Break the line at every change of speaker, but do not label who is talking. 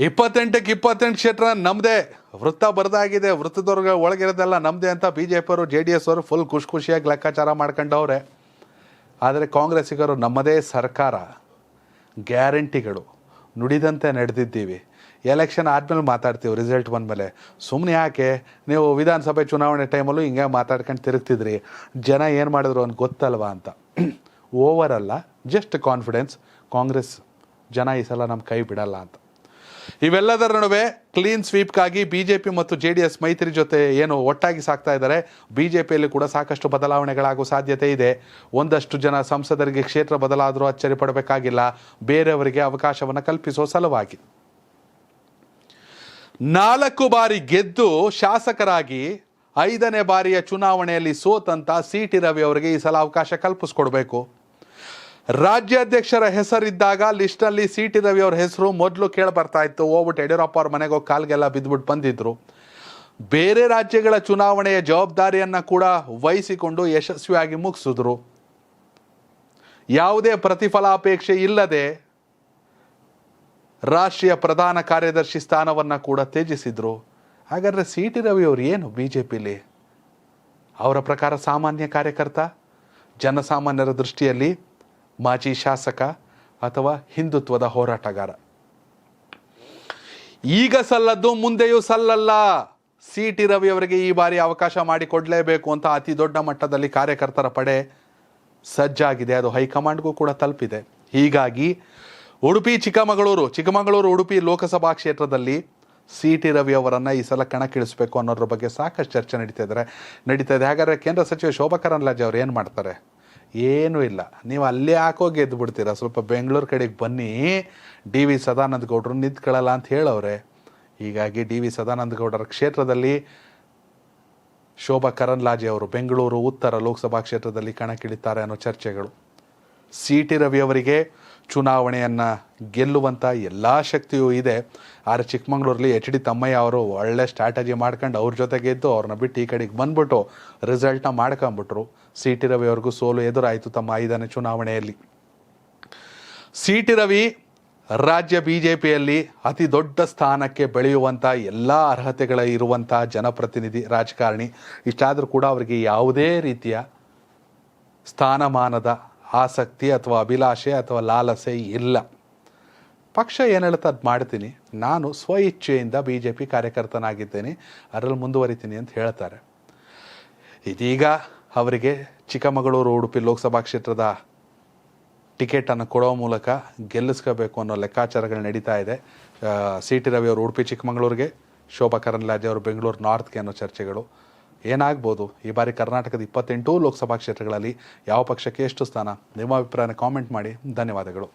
ಇಪ್ಪತ್ತೆಂಟಕ್ಕೆ ಇಪ್ಪತ್ತೆಂಟು ಕ್ಷೇತ್ರ ನಮ್ಮದೇ ವೃತ್ತ ಬರದಾಗಿದೆ, ವೃತ್ತದವ್ರಿಗೆ ಒಳಗಿರೋದೆಲ್ಲ ನಮ್ಮದೇ ಅಂತ ಬಿ ಜೆ ಪಿಯವರು ಜೆ ಡಿ ಎಸ್ ಅವರು ಫುಲ್ ಖುಷಿ ಖುಷಿಯಾಗಿ ಲೆಕ್ಕಾಚಾರ ಮಾಡ್ಕೊಂಡವ್ರೆ. ಆದರೆ ಕಾಂಗ್ರೆಸ್ಸಿಗರು ನಮ್ಮದೇ ಸರ್ಕಾರ. ಗ್ಯಾರಂಟಿಗಳು. ನುಡಿದಂತೆ ನಡೆದಿದ್ದೀವಿ. ಎಲೆಕ್ಷನ್ ಆದಮೇಲೆ ಮಾತಾಡ್ತೀವಿ ರಿಸಲ್ಟ್ ಬಂದಮೇಲೆ. ಸುಮ್ಮನೆ ಯಾಕೆ? ನೀವು ವಿಧಾನಸಭೆ ಚುನಾವಣೆ ಟೈಮಲ್ಲೂ ಹಿಂಗೆ ಮಾತಾಡ್ಕೊಂಡು ತಿರುಗ್ತಿದ್ರಿ. ಜನ ಏನು ಮಾಡಿದ್ರು ಅಂತ ಗೊತ್ತಲ್ವಾ ಅಂತ. ಓವರ್ ಅಲ್ಲ ಜಸ್ಟ್ ಕಾನ್ಫಿಡೆನ್ಸ್ ಕಾಂಗ್ರೆಸ್ ಜನ ಈ ಸಲ ನಮ್ಮ ಕೈ ಬಿಡಲ್ಲ ಅಂತ. ಇವೆಲ್ಲದರ ನಡುವೆ ಕ್ಲೀನ್ ಸ್ವೀಪ್ಗಾಗಿ ಬಿಜೆಪಿ ಮತ್ತು ಜೆ ಡಿ ಎಸ್ ಮೈತ್ರಿ ಜೊತೆ ಏನು ಒಟ್ಟಾಗಿ ಸಾಕ್ತಾ ಇದ್ದಾರೆ. ಬಿಜೆಪಿಯಲ್ಲಿ ಕೂಡ ಸಾಕಷ್ಟು ಬದಲಾವಣೆಗಳಾಗುವ ಸಾಧ್ಯತೆ ಇದೆ. ಒಂದಷ್ಟು ಜನ ಸಂಸದರಿಗೆ ಕ್ಷೇತ್ರ ಬದಲಾದರೂ ಅಚ್ಚರಿ ಪಡಬೇಕಾಗಿಲ್ಲ. ಬೇರೆಯವರಿಗೆ ಅವಕಾಶವನ್ನು ಕಲ್ಪಿಸುವ ಸಲುವಾಗಿ. ನಾಲ್ಕು ಬಾರಿ ಗೆದ್ದು ಶಾಸಕರಾಗಿ ಐದನೇ ಬಾರಿಯ ಚುನಾವಣೆಯಲ್ಲಿ ಸೋತಂತ ಸಿ ಟಿ ರವಿ ಅವರಿಗೆ ಈ ಸಲ ಅವಕಾಶ ಕಲ್ಪಿಸ್ಕೊಡ್ಬೇಕು. ರಾಜ್ಯಾಧ್ಯಕ್ಷರ ಹೆಸರಿದ್ದಾಗ ಲಿಸ್ಟ್ನಲ್ಲಿ ಸಿ ಟಿ ರವಿ ಅವ್ರ ಹೆಸರು ಮೊದಲು ಕೇಳಿ ಬರ್ತಾ ಇತ್ತು ಹೋಗ್ಬಿಟ್ಟು ಯಡಿಯೂರಪ್ಪ ಅವ್ರ ಮನೆಗೆ ಹೋಗಿ ಕಾಲ್ಗೆಲ್ಲ ಬಿದ್ದುಬಿಟ್ಟು ಬಂದಿದ್ರು. ಬೇರೆ ರಾಜ್ಯಗಳ ಚುನಾವಣೆಯ ಜವಾಬ್ದಾರಿಯನ್ನು ಕೂಡ ವಹಿಸಿಕೊಂಡು ಯಶಸ್ವಿಯಾಗಿ ಮುಗಿಸಿದ್ರು. ಯಾವುದೇ ಪ್ರತಿಫಲಾಪೇಕ್ಷೆ ಇಲ್ಲದೆ ರಾಷ್ಟ್ರೀಯ ಪ್ರಧಾನ ಕಾರ್ಯದರ್ಶಿ ಸ್ಥಾನವನ್ನು ಕೂಡ ತ್ಯಜಿಸಿದ್ರು. ಹಾಗಾದರೆ ಸಿ ಟಿ ರವಿ ಅವರು ಏನು ಬಿ ಜೆ ಪಿಲಿ ಅವರ ಪ್ರಕಾರ ಸಾಮಾನ್ಯ ಕಾರ್ಯಕರ್ತ, ಜನಸಾಮಾನ್ಯರ ದೃಷ್ಟಿಯಲ್ಲಿ ಮಾಜಿ ಶಾಸಕ ಅಥವಾ ಹಿಂದುತ್ವದ ಹೋರಾಟಗಾರ. ಈಗ ಸಲ್ಲದ್ದು ಮುಂದೆಯೂ ಸಲ್ಲಲ್ಲ. ಸಿ ಟಿ ರವಿ ಅವರಿಗೆ ಈ ಬಾರಿ ಅವಕಾಶ ಮಾಡಿಕೊಡಲೇಬೇಕು ಅಂತ ಅತಿ ದೊಡ್ಡ ಮಟ್ಟದಲ್ಲಿ ಕಾರ್ಯಕರ್ತರ ಪಡೆ ಸಜ್ಜಾಗಿದೆ. ಅದು ಹೈಕಮಾಂಡ್ಗೂ ಕೂಡ ತಲುಪಿದೆ. ಹೀಗಾಗಿ ಉಡುಪಿ, ಚಿಕ್ಕಮಗಳೂರು ಚಿಕ್ಕಮಗಳೂರು, ಉಡುಪಿ ಲೋಕಸಭಾ ಕ್ಷೇತ್ರದಲ್ಲಿ ಸಿ ಟಿ ರವಿ ಅವರನ್ನು ಈ ಸಲ ಕಣಕ್ಕಿಳಿಸಬೇಕು ಅನ್ನೋದ್ರ ಬಗ್ಗೆ ಸಾಕಷ್ಟು ಚರ್ಚೆ ನಡೀತಾ ಇದ್ದಾರೆ. ನಡೀತಾ ಇದೆ. ಹಾಗಾದರೆ ಕೇಂದ್ರ ಸಚಿವ ಶೋಭಾ ಕರಂದ್ಲಾಜೆ ಅವರು ಏನು ಮಾಡ್ತಾರೆ? ಏನೂ ಇಲ್ಲ. ನೀವು ಅಲ್ಲೇ ಹಾಕೋ ಗೆದ್ದು ಬಿಡ್ತೀರಾ ಸ್ವಲ್ಪ ಬೆಂಗಳೂರು ಕಡೆಗೆ ಬನ್ನಿ. ಡಿ ವಿ ಸದಾನಂದ ಗೌಡರು ನಿಂತ್ಕೊಳ್ಳಲ್ಲ ಅಂತ ಹೇಳವ್ರೆ. ಹೀಗಾಗಿ ಡಿ ವಿ ಸದಾನಂದ ಗೌಡರ ಕ್ಷೇತ್ರದಲ್ಲಿ ಶೋಭಾ ಕರಂದ್ಲಾಜೆ ಅವರು ಬೆಂಗಳೂರು, ಉತ್ತರ ಲೋಕಸಭಾ ಕ್ಷೇತ್ರದಲ್ಲಿ ಕಣಕ್ಕಿಳಿತಾರೆ ಅನ್ನೋ ಚರ್ಚೆಗಳು. ಸಿ ಟಿ ರವಿ ಅವರಿಗೆ ಚುನಾವಣೆಯನ್ನು ಗೆಲ್ಲುವಂಥ ಎಲ್ಲ ಶಕ್ತಿಯೂ ಇದೆ. ಆದರೆ ಚಿಕ್ಕಮಂಗ್ಳೂರಲ್ಲಿ ಎಚ್ ಡಿ ತಮ್ಮಯ್ಯ ಅವರು ಒಳ್ಳೆ ಸ್ಟ್ರಾಟಜಿ ಮಾಡ್ಕೊಂಡು ಅವ್ರ ಜೊತೆಗೆ ಇದ್ದು ಅವ್ರನ್ನ ಬಿಟ್ಟು ಈ ಕಡೆಗೆ ಬಂದ್ಬಿಟ್ಟು ರಿಸಲ್ಟ್ನ ಮಾಡ್ಕೊಂಬಿಟ್ರು. ಸಿ ಟಿ ರವಿ ಅವ್ರಿಗೂ ಸೋಲು ಎದುರಾಯಿತು ತಮ್ಮ ಐದನೇ ಚುನಾವಣೆಯಲ್ಲಿ. ಸಿ ಟಿ ರವಿ ರಾಜ್ಯ ಬಿ ಜೆ ಪಿಯಲ್ಲಿ ಅತಿ ದೊಡ್ಡ ಸ್ಥಾನಕ್ಕೆ ಬೆಳೆಯುವಂಥ ಎಲ್ಲ ಅರ್ಹತೆಗಳ ಇರುವಂಥ ಜನಪ್ರತಿನಿಧಿ ರಾಜಕಾರಣಿ. ಇಷ್ಟಾದರೂ ಕೂಡ ಅವರಿಗೆ ಯಾವುದೇ ರೀತಿಯ ಸ್ಥಾನಮಾನದ ಆಸಕ್ತಿ ಅಥವಾ ಅಭಿಲಾಷೆ ಅಥವಾ ಲಾಲಸೆ ಇಲ್ಲ. ಪಕ್ಷ ಏನು ಹೇಳುತ್ತೆ ಅದು ಮಾಡ್ತೀನಿ. ನಾನು ಸ್ವ ಇಚ್ಛೆಯಿಂದ ಬಿ ಜೆ ಪಿ ಕಾರ್ಯಕರ್ತನಾಗಿದ್ದೇನೆ. ಅದರಲ್ಲಿ ಮುಂದುವರಿತೀನಿ ಅಂತ ಹೇಳ್ತಾರೆ. ಇದೀಗ ಅವರಿಗೆ ಚಿಕ್ಕಮಗಳೂರು, ಉಡುಪಿ ಲೋಕಸಭಾ ಕ್ಷೇತ್ರದ ಟಿಕೆಟನ್ನು ಕೊಡೋ ಮೂಲಕ ಗೆಲ್ಲಿಸ್ಕೋಬೇಕು ಅನ್ನೋ ಲೆಕ್ಕಾಚಾರಗಳು ನಡೀತಾ ಇದೆ. ಸಿ ಟಿ ರವಿ ಅವರು ಉಡುಪಿ ಚಿಕ್ಕಮಗಳೂರಿಗೆ, ಶೋಭಾ ಕರಂದ್ಲಾಜೆ ಅವರು ಬೆಂಗಳೂರು ನಾರ್ತ್ಗೆ ಅನ್ನೋ ಚರ್ಚೆಗಳು. ಏನಾಗ್ಬೋದು? ಈ ಬಾರಿ ಕರ್ನಾಟಕದ ಇಪ್ಪತ್ತೆಂಟು ಲೋಕಸಭಾ ಕ್ಷೇತ್ರಗಳಲ್ಲಿ ಯಾವ ಪಕ್ಷಕ್ಕೆ ಎಷ್ಟು ಸ್ಥಾನ? ನಿಮ್ಮ ಅಭಿಪ್ರಾಯನ ಕಾಮೆಂಟ್ ಮಾಡಿ. ಧನ್ಯವಾದಗಳು.